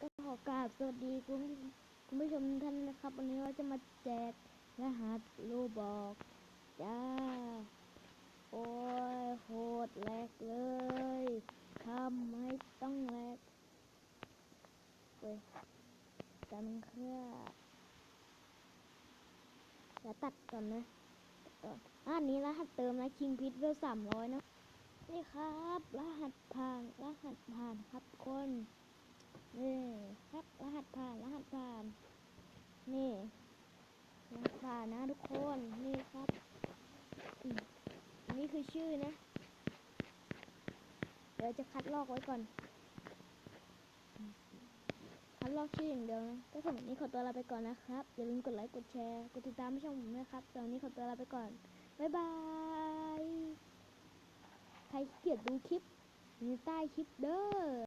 ก็ขอกราบสวัสดีคุณคุณผู้ชมท่านนะครับ วันนี้เราจะมาแจกรหัสโลบอกจ้า โอ้ยโหดแหลกเลยทำให้ต้องแหลกเว้ยกันเครื่องจะตัดก่อนนะตัดก่อนอะอันนี้รหัสเติมนะคิงพิทเวลสามร้อยนะ นี่ครับ รหัสผ่านรหัสผ่านครับคน นี่ ครับ รหัสผ่าน รหัสผ่าน นี่รหัสผ่านนะทุกคน นี่ครับอันนี่คือชื่อนะ เดี๋ยวจะคัดลอกไว้ก่อน คัดลอกชื่ออย่างเดียวนะ ก็สำหรับนี้ขอตัวลาไปก่อนนะครับ อย่าลืมกดไลค์ กดแชร์ กดติดตามช่องผมด้วยครับสำหรับนี้ขอตัวลาไปก่อน บ๊ายบาย ใครเกลียจดูคลิปอยู่ใต้คลิปเด้อ